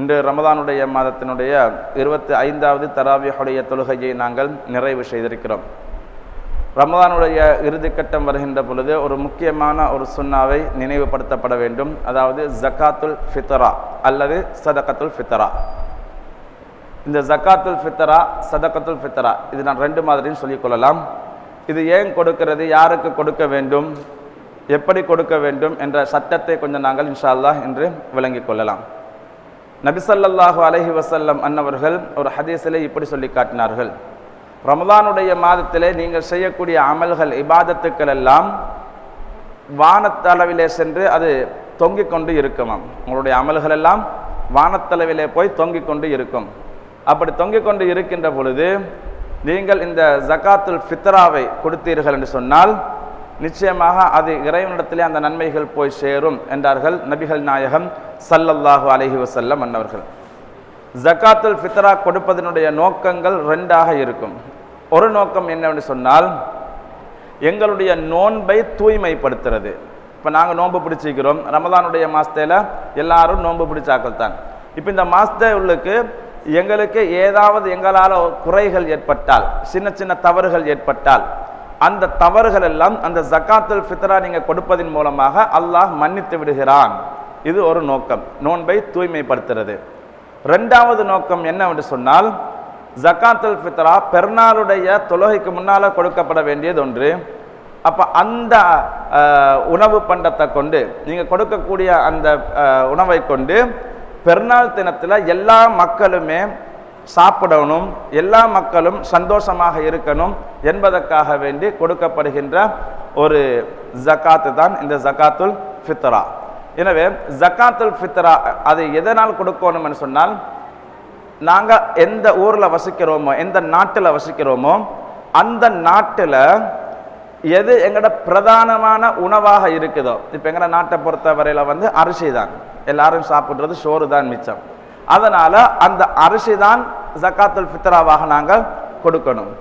இன்று ரமதானுடைய மாதத்தினுடைய இருபத்தி ஐந்தாவது தராவியுடைய தொழுகையை நாங்கள் நிறைவு செய்திருக்கிறோம். ரமதானுடைய இறுதிக்கட்டம் வருகின்ற பொழுது ஒரு முக்கியமான ஒரு சுண்ணாவை நினைவுபடுத்தப்பட வேண்டும். அதாவது ஜக்காத்துல் ஃபித்ரா அல்லது சதகத்துல் ஃபித்ரா. இந்த ஜக்காத்துல் ஃபித்ரா சதகத்துல் ஃபித்ரா இது நான் ரெண்டு மாதிரியும் சொல்லிக்கொள்ளலாம் இது ஏன் கொடுக்கிறது யாருக்கு கொடுக்க வேண்டும் எப்படி கொடுக்க வேண்டும் என்ற சட்டத்தை கொஞ்சம் நாங்கள் இன்ஷா அல்லாஹ் விளங்கிக் கொள்ளலாம். நபிசல்லாஹு அலஹி வசல்லம் அன்னவர்கள் ஒரு ஹதீஸிலே இப்படி சொல்லி காட்டினார்கள். ரமதானுடைய மாதத்திலே நீங்கள் செய்யக்கூடிய அமல்கள் இபாதத்துக்கள் எல்லாம் வானத்தளவிலே சென்று அது தொங்கிக் கொண்டு இருக்குமாம் உங்களுடைய அமல்கள் எல்லாம் வானத்தளவிலே போய் தொங்கிக் கொண்டு இருக்கும். அப்படி தொங்கிக் கொண்டு இருக்கின்ற பொழுது நீங்கள் இந்த ஜகாத்துல் ஃபித்ராவை கொடுத்தீர்கள் என்று சொன்னால் நிச்சயமாக அது இறைவனிடத்திலே அந்த நன்மைகள் போய் சேரும் என்றார்கள் நபிகள் நாயகம் சல்லல்லாஹு அலஹி வசல்லம் அன்னவர்கள். ஜக்காத்துல் ஃபித்ரா கொடுப்பதனுடைய நோக்கங்கள் ரெண்டாக இருக்கும். ஒரு நோக்கம் என்னவென்று சொன்னால் எங்களுடைய நோன்பை தூய்மைப்படுத்துறது. இப்போ நாங்கள் நோன்பு பிடிச்சிக்கிறோம். ரமதானுடைய மாதத்தில் எல்லாரும் நோன்பு பிடிச்சாக்கள் தான். இப்போ இந்த மாதத்தை உள்ளுக்கு எங்களுக்கு ஏதாவது எங்களால் குறைகள் ஏற்பட்டால் சின்ன சின்ன தவறுகள் ஏற்பட்டால் அந்த தவறுகள் எல்லாம் அந்த ஜக்காத்துல் ஃபித்ரா நீங்கள் கொடுப்பதன் மூலமாக அல்லாஹ் மன்னித்து விடுகிறான். இது ஒரு நோக்கம். நோன்பை தூய்மைப்படுத்துறது. ரெண்டாவது நோக்கம் என்னவென்று சொன்னால் ஜக்காத்துல் ஃபித்ரா பெருநாளுடைய தொழுகைக்கு முன்னால் கொடுக்கப்பட வேண்டியது ஒன்று. அப்போ அந்த உணவு பண்டத்தை கொண்டு நீங்கள் கொடுக்கக்கூடிய அந்த உணவை கொண்டு பெருநாள் தினத்தில் எல்லா மக்களுமே சாப்பிடணும் எல்லா மக்களும் சந்தோஷமாக இருக்கணும் என்பதற்காக வேண்டி கொடுக்கப்படுகின்ற ஒரு ஜக்காத்து தான் இந்த ஜக்காத்துல் ஃபித்ரா. எனவே ஜக்காத்துல் ஃபித்ரா அதை எதனால் கொடுக்கணும்னு சொன்னால் நாங்கள் எந்த ஊரில் வசிக்கிறோமோ எந்த நாட்டில் வசிக்கிறோமோ அந்த நாட்டில் எது எங்களோட பிரதானமான உணவாக இருக்குதோ இப்போ எங்களோட நாட்டை பொறுத்த வரையில் வந்து அரிசி தான் எல்லாரும் சாப்பிட்றது சோறு தான் மிச்சம். அதனால் அந்த அரிசி தான் ஜக்காத்துல் ஃபித்ராவாக நாங்கள் கொடுக்கணும்.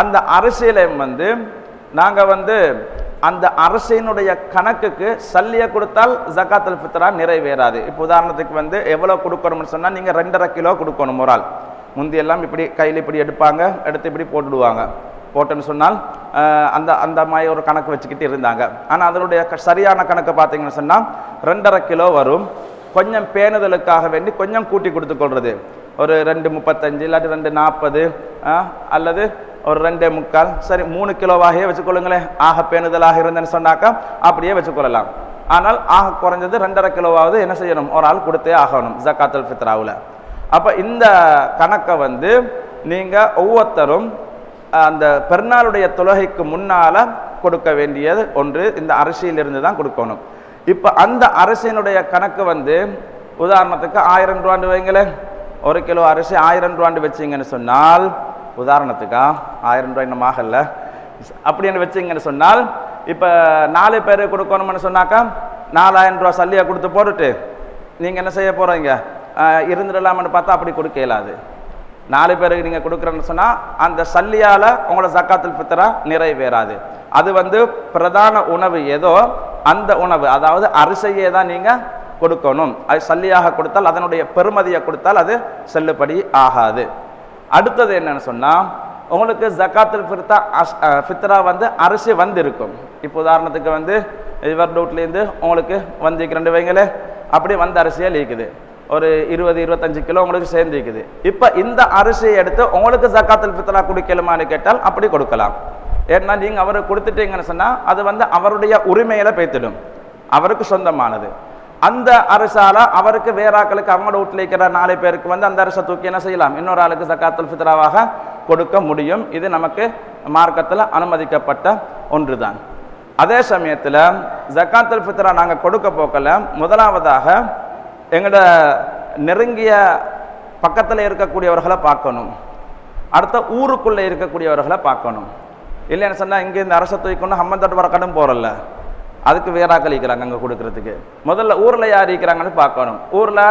அந்த அரிசியில வந்து நாங்கள் வந்து அந்த அரசினுடைய கணக்குக்கு சல்லியை கொடுத்தால் ஜக்காத்துல் ஃபித்ரா நிறைவேறாது. இப்போ உதாரணத்துக்கு வந்து எவ்வளோ கொடுக்கணும்னு சொன்னால் நீங்கள் ரெண்டரை கிலோ கொடுக்கணும் ஒரு ஆள் முந்தியெல்லாம் இப்படி கையில் இப்படி எடுப்பாங்க எடுத்து இப்படி போட்டுடுவாங்க. போட்டேன்னு சொன்னால் அந்த அந்த மாதிரி ஒரு கணக்கு வச்சுக்கிட்டு இருந்தாங்க. ஆனால் அதனுடைய சரியான கணக்கு பார்த்தீங்கன்னு சொன்னால் ரெண்டரை கிலோ வரும். கொஞ்சம் பேணுதலுக்காக வேண்டி கொஞ்சம் கூட்டி கொடுத்து கொள்வது ஒரு ரெண்டு முப்பத்தஞ்சு இல்லாட்டி ரெண்டு நாற்பது அல்லது ஒரு ரெண்டே முக்கால் சரி மூணு கிலோவாகவே வச்சுக்கொள்ளுங்களேன். ஆக பேணுதலாக இருந்தேன்னு சொன்னாக்கா அப்படியே வச்சுக்கொள்ளலாம். ஆனால் ஆக குறைஞ்சது ரெண்டரை கிலோவாவது என்ன செய்யணும்? ஒரு ஆள் கொடுத்தே ஆகணும் ஜக்காத்துல் ஃபித்ராவில். அப்போ இந்த கணக்கை வந்து நீங்கள் ஒவ்வொருத்தரும் அந்த பெருநாளுடைய தொழுகைக்கு முன்னால் கொடுக்க வேண்டியது ஒன்று இந்த அரிசியிலிருந்து தான் கொடுக்கணும். இப்போ அந்த அரிசியினுடைய கணக்கு வந்து உதாரணத்துக்கு ஆயிரம் ரூபாண்டு வைங்களேன். ஒரு கிலோ அரிசி ஆயிரம் ரூபாண்டு வச்சிங்கன்னு சொன்னால் உதாரணத்துக்கா ஆயிரம் ரூபாய் இன்னும் ஆகல. அப்படின்னு வச்சிங்கன்னு சொன்னால் இப்போ நாலு பேர் கொடுக்கணும்னு சொன்னாக்கா நாலாயிரம் ரூபா சல்லியாக கொடுத்து போட்டுட்டு நீங்கள் என்ன செய்ய போகிறீங்க இருந்துடலாம்னு பார்த்தா அப்படி கொடுக்க இயலாது. நாலு பேருக்கு நீங்கள் கொடுக்குறேன்னு சொன்னால் அந்த சல்லியால் உங்களோட ஜக்காத்தில் ஃபித்ரா நிறைவேறாது. அது வந்து பிரதான உணவு ஏதோ அந்த உணவு அதாவது அரிசியே தான் நீங்கள் கொடுக்கணும். அது சல்லியாக கொடுத்தால் அதனுடைய பெருமதியை கொடுத்தால் அது செல்லுபடி ஆகாது. அடுத்தது என்னன்னு சொன்னால் உங்களுக்கு ஜக்காத்துல் ஃபிர்தா அஸ் ஃபித்ரா வந்து அரிசி வந்திருக்கும். இப்போ உதாரணத்துக்கு வந்து இவர் டவுட்லேருந்து உங்களுக்கு வந்து ரெண்டு வைங்களே அப்படி வந்த அரிசியே லீக்குது. ஒரு இருபது இருபத்தஞ்சு கிலோ உங்களுக்கு சேர்ந்துக்குது இப்போ இந்த அரிசியை எடுத்து உங்களுக்கு ஜக்காத்துல் ஃபித்ரா கொடுக்கலுமான்னு கேட்டால் அப்படி கொடுக்கலாம். ஏன்னா நீங்கள் அவருக்கு கொடுத்துட்டீங்கன்னு சொன்னால் அது வந்து அவருடைய உரிமையில் பேத்திடும். அவருக்கு சொந்தமானது. அந்த அரசால அவருக்கு வேறாக்களுக்கு அவங்களோட வீட்டில் இருக்கிற நாலு பேருக்கு வந்து அந்த அரசை தூக்கி என்ன செய்யலாம்? இன்னொரு ஆளுக்கு சக்காத்துல் ஃபித்ராவாக கொடுக்க முடியும். இது நமக்கு மார்க்கத்தில் அனுமதிக்கப்பட்ட ஒன்று தான் அதே சமயத்தில் ஜக்காத்துல் ஃபித்ரா நாங்கள் கொடுக்க போக்கல. முதலாவதாக எங்களோட நெருங்கிய பக்கத்தில் இருக்கக்கூடியவர்களை பார்க்கணும். அடுத்த ஊருக்குள்ளே இருக்கக்கூடியவர்களை பார்க்கணும். இல்லைன்னு சொன்னால் இங்கே இந்த அரசை தூக்கணும் ஹம்மந்தட் வர கடன் போகிறல்ல அதுக்கு வேறாக்கள் இருக்கிறாங்க அங்கே கொடுக்கறதுக்கு. முதல்ல ஊரில் யார் இருக்கிறாங்கன்னு பார்க்கணும். ஊரில்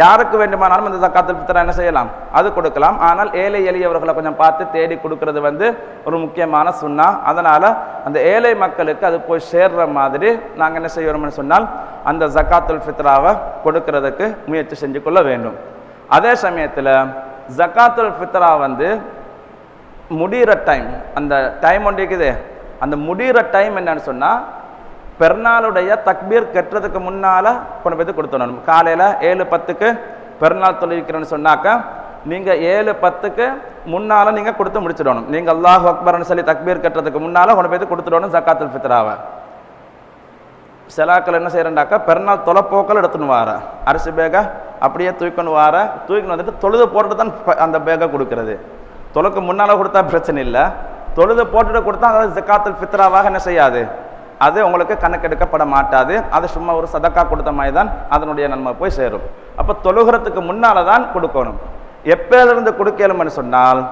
யாருக்கு வேண்டுமானாலும் இந்த ஜக்காத்துல் ஃபித்ரா என்ன செய்யலாம்? அது கொடுக்கலாம். ஆனால் ஏழை எளியவர்களை கொஞ்சம் பார்த்து தேடி கொடுக்கறது வந்து ஒரு முக்கியமான சுண்ணா. அதனால் அந்த ஏழை மக்களுக்கு அது போய் சேர்ற மாதிரி நாங்கள் என்ன செய்யணும்னு சொன்னால் அந்த ஜக்காத்துல் ஃபித்ராவை கொடுக்கறதுக்கு முயற்சி செஞ்சு கொள்ள வேண்டும். அதே சமயத்தில் ஜக்காத்துல் ஃபித்ரா வந்து முடிகிற டைம் அந்த டைம் ஒன்று இருக்குது. அந்த முடிகிற டைம் என்னன்னு சொன்னால் பெருநாளுடைய தக்பீர் கட்டுறதுக்கு முன்னால் கொண்டு போய் கொடுத்துடணும். காலையில் ஏழு பத்துக்கு பெருநாள் தொழிலிக்கிறேன்னு சொன்னாக்க நீங்கள் ஏழு பத்துக்கு முன்னால் நீங்கள் கொடுத்து முடிச்சிடணும். நீங்கள் அல்லாஹ் அக்பர்னு சொல்லி தக்பீர் கட்டுறதுக்கு முன்னால் கொண்டு போய் கொடுத்துடணும் ஜக்காத்துல் ஃபித்ராவை. செலாக்கள் என்ன செய்யறேன்டாக்கா பெருநாள் தொலைப்போக்கள் எடுத்துன்னு வார. அரிசி பேகை அப்படியே தூக்கின்னு வார. தூக்கின்னு வந்துட்டு தொழுது போட்டுட்டு தான் அந்த பேகை கொடுக்கறது. தொலைக்கு முன்னால் கொடுத்தா பிரச்சனை இல்லை. தொழுது போட்டுட்டு கொடுத்தா அதாவது ஜக்காத்துல் ஃபித்ராவாக என்ன செய்யாது? அது உங்களுக்கு கணக்கெடுக்கப்பட மாட்டாது. அது சும்மா ஒரு சதக்கா கொடுத்த மாதிரி தான் அதனுடைய நன்மை போய் சேரும். அப்போ தொழுகிறதுக்கு முன்னால் தான் கொடுக்கணும். எப்பயிலிருந்து கொடுக்கலும்னு சொன்னால்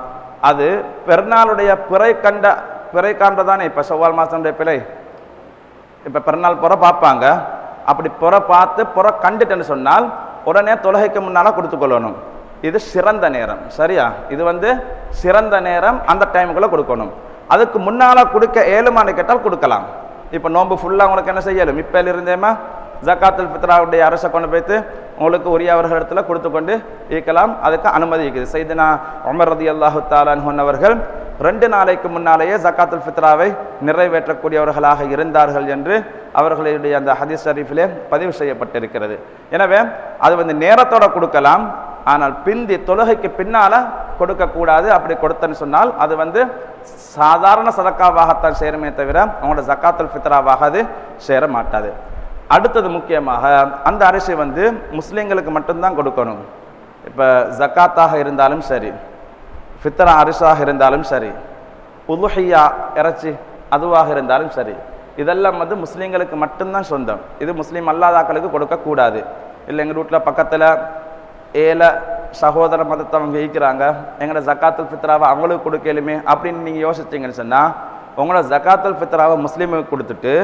அது பெருநாளுடைய பிறை கண்ட பிறை காண்றதானே இப்போ செவ்வால் மாதனுடைய பிழை இப்போ பிறநாள் புற பார்ப்பாங்க. அப்படி புற பார்த்து புற கண்டுட்டேன்னு சொன்னால் உடனே தொலகைக்கு முன்னால் கொடுத்துக்கொள்ளணும். இது சிறந்த நேரம். சரியா? இது வந்து சிறந்த நேரம் அந்த டைமுக்குள்ளே கொடுக்கணும். அதுக்கு முன்னால் கொடுக்க ஏழுமானு கேட்டால் கொடுக்கலாம். இப்போ நோன்பு ஃபுல்லாக உங்களுக்கு என்ன செய்யலும் இப்போ இருந்தேமா ஜக்காத்துல் ஃபித்ராவுடைய அரசை கொண்டு போய்த்து உங்களுக்கு உரியவர்களிடத்தில் கொடுத்து கொண்டு இருக்கலாம். அதுக்கு அனுமதி இருக்குது. செய்தினா உமர் ரதி அல்லாஹு தாலான் அவர்கள் ரெண்டு நாளைக்கு முன்னாலேயே ஜக்காத்துல் ஃபித்ராவை நிறைவேற்றக்கூடியவர்களாக இருந்தார்கள் என்று அவர்களுடைய அந்த ஹதீஸ் ஷரீஃபிலே பதிவு செய்யப்பட்டிருக்கிறது. எனவே அது வந்து நேரத்தோட கொடுக்கலாம். ஆனால் பிந்தி தொழுகைக்கு பின்னால் கொடுக்கக்கூடாது அப்படி கொடுத்தேன்னு சொன்னால் அது வந்து சாதாரண சதக்காவாகத்தான் சேருமே தவிர அவங்களோட ஜக்காத்துல் ஃபித்ராவாக அது சேர மாட்டாது. அடுத்தது முக்கியமாக அந்த அரிசி வந்து முஸ்லீம்களுக்கு மட்டும்தான் கொடுக்கணும். இப்போ ஜக்காத்தாக இருந்தாலும் சரி ஃபித்ரா அரிசாக இருந்தாலும் சரி உலுஹியா இறைச்சி அதுவாக இருந்தாலும் சரி இதெல்லாம் வந்து முஸ்லீம்களுக்கு மட்டும்தான் சொந்தம். இது முஸ்லீம் அல்லாதாக்களுக்கு கொடுக்கக்கூடாது. இல்லை எங்கள் வீட்டில் பக்கத்தில் ஏழை சகோதர மதத்தை அவங்க ஜெயிக்கிறாங்க எங்களோட ஜக்காத்துல் ஃபித்ராவை அவங்களுக்கு கொடுக்கலுமே அப்படின்னு நீங்கள் யோசிச்சிங்கன்னு சொன்னால் உங்களோட ஜக்காத்துல் ஃபித்ராவை முஸ்லீமுக்கு கொடுத்துட்டு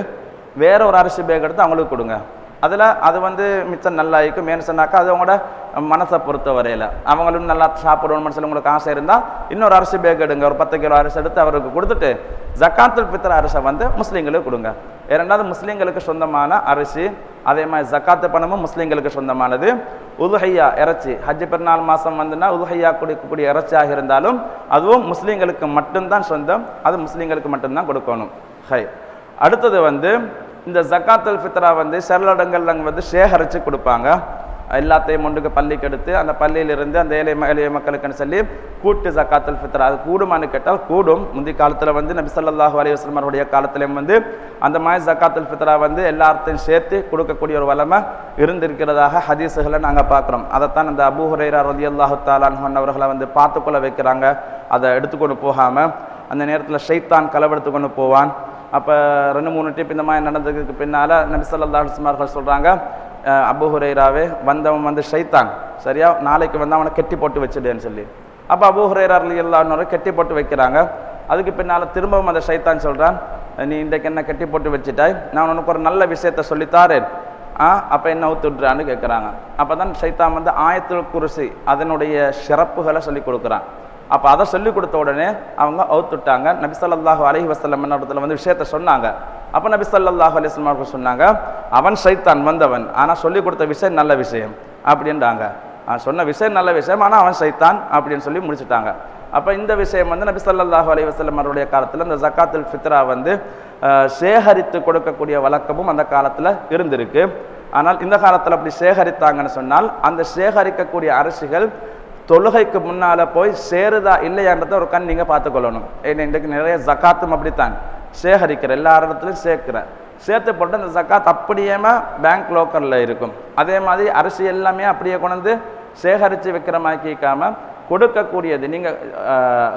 வேற ஒரு அரிசி பேக் எடுத்து அவங்களுக்கு கொடுங்க. அதில் அது வந்து மிச்சம் நல்லா இருக்கும் ஏன்னு சொன்னாக்கா அது அவங்களோட மனசை பொறுத்த வரையில். அவங்களும் நல்லா சாப்பிடணும் சொல்லி உங்களுக்கு ஆசை இருந்தால் இன்னொரு அரிசி பேக் எடுங்க. ஒரு பத்து கிலோ அரிசி எடுத்து அவருக்கு கொடுத்துட்டு ஜக்காத்துல் பித்திர அரிசை வந்து முஸ்லீம்களுக்கு கொடுங்க. இரண்டாவது முஸ்லீம்களுக்கு சொந்தமான அரிசி அதே மாதிரி ஜக்காத்து பணமும் முஸ்லீம்களுக்கு சொந்தமானது. உதுஹையா இறைச்சி ஹஜ் பெருநாள் மாதம் வந்துன்னா உதுஹையா கொடுக்கக்கூடிய இறைச்சியாக இருந்தாலும் அதுவும் முஸ்லீம்களுக்கு மட்டும்தான் சொந்தம் அது முஸ்லீம்களுக்கு மட்டும்தான் கொடுக்கணும். ஹை. அடுத்தது வந்து இந்த ஜக்காத்துல் ஃபித்ரா வந்து செல்லடங்கள் அங்கே வந்து சேகரித்து கொடுப்பாங்க. எல்லாத்தையும் முண்டுக்கு பள்ளிக்கு எடுத்து அந்த பள்ளியிலிருந்து அந்த ஏழை ம- மக்களுக்குன்னு சொல்லி கூட்டு ஜக்காத்துல் ஃபித்ரா. அது கூடுமான்னு கேட்டால் கூடும். முந்தி காலத்தில் வந்து நபி ஸல்லல்லாஹு அலைஹி அவருடைய காலத்திலையும் வந்து அந்த மாதிரி ஜக்காத்துல் ஃபித்ரா வந்து எல்லாத்தையும் சேர்த்து கொடுக்கக்கூடிய ஒரு வளமை இருந்திருக்கிறதாக ஹதீஸுகளை நாங்கள் பார்க்குறோம். அதைத்தான் அந்த அபூ ரதி அல்லாஹு தாலான் அவர்களை வந்து பார்த்துக்கொள்ள வைக்கிறாங்க. அதை எடுத்துக்கொண்டு போகாமல் அந்த நேரத்தில் ஷைத்தான் களவெடுத்து கொண்டு போவான். அப்போ ரெண்டு மூணு டிப் இந்த மாதிரி நடந்ததுக்கு பின்னால் நபிசல்லா அலுவலார்கள் சொல்கிறாங்க அபுஹுரேராவே வந்தவன் வந்து ஷைத்தான். சரியா? நாளைக்கு வந்து அவனை கெட்டி போட்டு வச்சுடுன்னு சொல்லி. அப்போ அபு ஹுரைரா எல்லாரும் கெட்டி போட்டு வைக்கிறாங்க. அதுக்கு பின்னால் திரும்பவும் அந்த ஷைத்தான் சொல்கிறான் நீ இன்றைக்கு என்ன கெட்டி போட்டு வச்சுட்டாய்? நான் உனக்கு ஒரு நல்ல விஷயத்த சொல்லித்தாரேன் ஆ அப்போ என்ன ஊத்துட்றான்னு கேட்குறாங்க அப்போ தான் ஷைத்தான் வந்து ஆயத்துல் குருசி அதனுடைய சிறப்புகளை சொல்லி கொடுக்குறான். அப்போ அதை சொல்லி கொடுத்த உடனே அவங்க அவுத்துட்டாங்க. நபிசல்லாஹு அலஹி அலைஹி வஸல்லம் இடத்துல வந்து விஷயத்த சொன்னாங்க. அப்போ நபிசல்லாஹு அலிஸ்லாம் அவர்கள் சொன்னாங்க அவன் சைத்தான் வந்தவன். ஆனால் சொல்லி கொடுத்த விஷயம் நல்ல விஷயம். அப்படின்றாங்க. சொன்ன விஷயம் நல்ல விஷயம் ஆனால் அவன் சைத்தான் அப்படின்னு சொல்லி முடிச்சுட்டாங்க. அப்போ இந்த விஷயம் வந்து நபி ஸல்லல்லாஹு அலைஹி அவருடைய காலத்தில் இந்த ஜக்காத்துல் ஃபித்ரா வந்து சேகரித்து கொடுக்கக்கூடிய வழக்கமும் அந்த காலத்தில் இருந்திருக்கு. ஆனால் இந்த காலத்தில் அப்படி சேகரித்தாங்கன்னு சொன்னால் அந்த சேகரிக்கக்கூடிய அரிசிகள் தொழுகைக்கு முன்னால் போய் சேருதா இல்லையான்றத ஒரு கண் நீங்கள் பார்த்துக்கொள்ளணும். ஏன்னா இன்றைக்கு நிறைய ஜக்காத்தும் அப்படித்தான். சேகரிக்கிற எல்லா இடத்துலையும் சேர்க்கிற. சேர்த்து போட்டு அந்த ஜக்காத் அப்படியேமா பேங்க் லோக்கரில் இருக்கும். அதே மாதிரி அரிசி எல்லாமே அப்படியே கொண்டு வந்து சேகரித்து வைக்கிற மாதிரி கேட்காம கொடுக்கக்கூடியது. நீங்கள்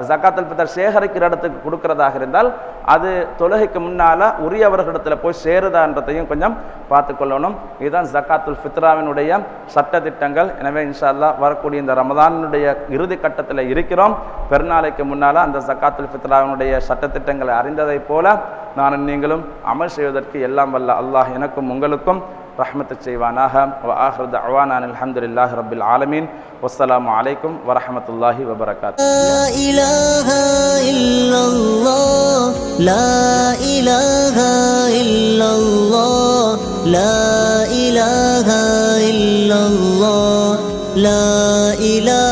ஜக்காத்தல் ஃபித்தர் சேகரிக்கிற இடத்துக்கு கொடுக்கறதாக இருந்தால் அது தொழுகைக்கு முன்னால் உரியவர்களிடத்தில் போய் சேருதான்றதையும் கொஞ்சம் பார்த்துக்கொள்ளணும். இதுதான் ஜக்காத்துல் ஃபித்ராவினுடைய சட்டத்திட்டங்கள். எனவே இன்ஷால்லா வரக்கூடிய இந்த ரமதானுடைய இறுதி கட்டத்தில் இருக்கிறோம். பெருநாளைக்கு முன்னால் அந்த ஜக்காத்துல் ஃபித்ராவினுடைய சட்டத்திட்டங்களை அறிந்ததைப் போல நான் நீங்களும் அமல் செய்வதற்கு எல்லாம் வல்ல அல்லாஹ் எனக்கும் உங்களுக்கும் ரஹ்மத்து செய்வானாக வ ஆஹிரு தஅவானா அல்ஹம்துலில்லாஹி ரப்பில் ஆலமீன் வஸ்ஸலாமு அலைக்கும் வரஹ்மத்துல்லாஹி வபரகாத்துஹு لا إله إلا الله لا إله إلا الله لا إله إلا الله لا إله